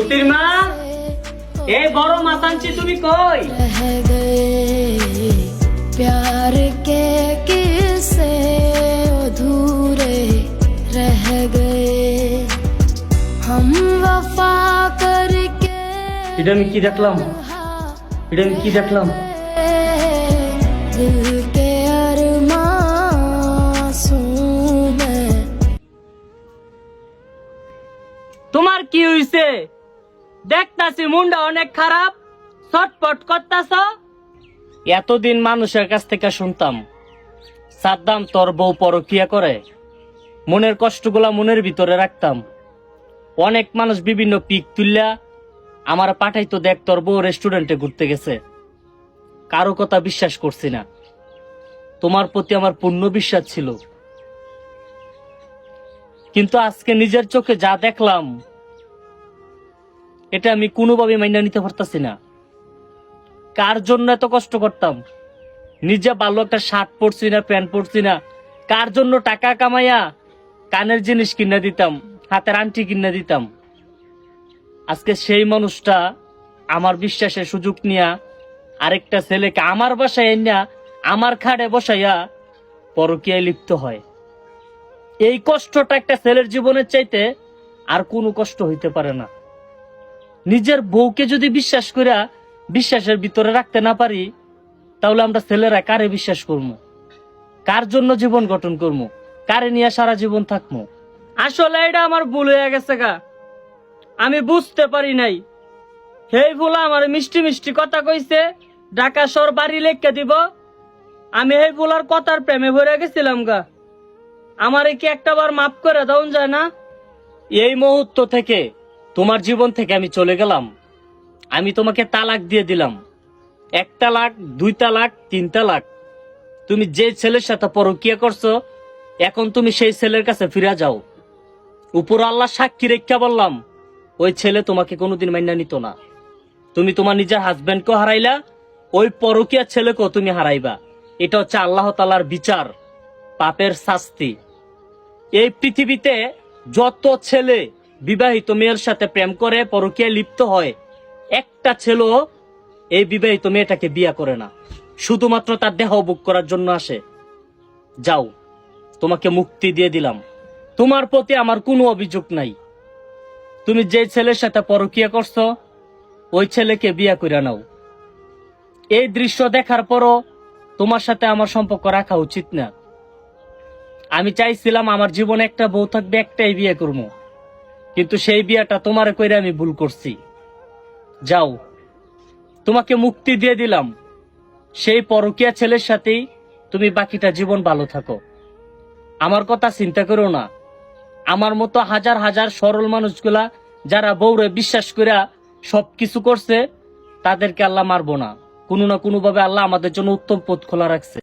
জ্যোতির মা? এ বড় মাতানছি তুমি কই? প্যার কে কিসে হম ওয়ফা করকে এটা আমি কি দেখলাম এটা আমি কি দেখলাম তোমার কি হইছে? দেখতাছি মুন্ডা অনেক খারাপ, ছটপট করতাছ। এতদিন মানুষের কাছ থেকে শুনতাম, সাদ্দাম তোর বউ পরকিয়া করে, মনের কষ্টগুলা মনের ভিতরে রাখতাম। অনেক মানুষ বিভিন্ন পিক তুললা, আমার পাঠাইতো দেখ তোর বউ রেস্টুরেন্টে ঘুরতে গেছে। কারও কথা বিশ্বাস করছি না। তোমার প্রতি আমার পূর্ণ বিশ্বাস ছিল। কিন্তু আজকে নিজের চোখে যা দেখলাম এটা আমি কোনোভাবে মাইনা নিতে পারতাছি না। কার জন্য এত কষ্ট করতাম? নিজে ভালো একটা শার্ট পরছি না প্যান্ট পরছি না। কার জন্য টাকা কামাইয়া কানের জিনিস কিনে দিতাম, হাতের আংটি কিনে দিতাম? আজকে সেই মানুষটা আমার বিশ্বাসের সুযোগ নিয়া আরেকটা ছেলেকে আমার বাসায় এনে আমার খাটে বসাইয়া পরকীয়ায় লিপ্ত হয়। এই কষ্টটা একটা ছেলের জীবনের চাইতে আর কোনো কষ্ট হইতে পারে না। নিজের বউকে যদি বিশ্বাস করা বিশ্বাসের ভিতরে রাখতে না পারি, তাহলে আমরা ছেলেরা কারে বিশ্বাস করব কার জন্য জীবন গঠন করব কারে নিয়ে সারা জীবন থাকব আসলে এটা আমার ভুল হয়ে গেছে গা। আমি বুঝতে পারি নাই। হেই ভুল আমার মিষ্টি মিষ্টি কথা কইছে, ঢাকা সর বাড়ি লেখকে দিব। আমি এই ভুলার কথার প্রেমে ভরে গেছিলাম গা। আমারে কি একটা বার মাফ করে দাও যায় না? এই মুহূর্ত থেকে তোমার জীবন থেকে আমি চলে গেলাম। আমি তোমাকে তালাক দিয়ে দিলাম। এক তালাক দুই তালাক তিন তালাক তুমি যে ছেলের সাথে পরকিয়া করছ, এখন তুমি সেই ছেলের কাছে ফিরে যাও। উপর আল্লাহ সাক্ষী রেখা বললাম, ওই ছেলে তোমাকে কোনোদিন মাইনা নিত না। তুমি তোমার নিজের হাজবেন্ডকেও হারাইলা, ওই পরকিয়া ছেলেকেও তুমি হারাইবা। এটা হচ্ছে আল্লাহ তালার বিচার, পাপের শাস্তি। এই পৃথিবীতে যত ছেলে বিবাহিত মেয়ের সাথে প্রেম করে পরকীয়ায় লিপ্ত হয়। একটা ছেলেও এই বিবাহিত মেয়েটাকে বিয়া করে না। শুধুমাত্র তার দেহ বুক করার জন্য আসে। যাও, তোমাকে মুক্তি দিয়ে দিলাম। তোমার প্রতি আমার কোনো অভিযোগ নাই। তুমি যে ছেলের সাথে পরকিয়া করছ, ওই ছেলেকে বিয়া করে নাও। এই দৃশ্য দেখার পরও তোমার সাথে আমার সম্পর্ক রাখা উচিত না। আমি চাইছিলাম আমার জীবনে একটা বউ থাকবে, একটাই বিয়ে করব। কিন্তু সেই বিয়াটা তোমার কইরে আমি ভুল করছি। যাও, তোমাকে মুক্তি দিয়ে দিলাম। সেই পরকিয়া ছেলের সাথেই তুমি বাকিটা জীবন ভালো থাকো। আমার কথা চিন্তা করো না। আমার মতো হাজার হাজার সরল মানুষগুলা যারা বউরে বিশ্বাস করে সবকিছু করছে, তাদেরকে আল্লাহ মারবো না। কোনো না কোনোভাবে আল্লাহ আমাদের জন্য উত্তম পথ খোলা রাখছে।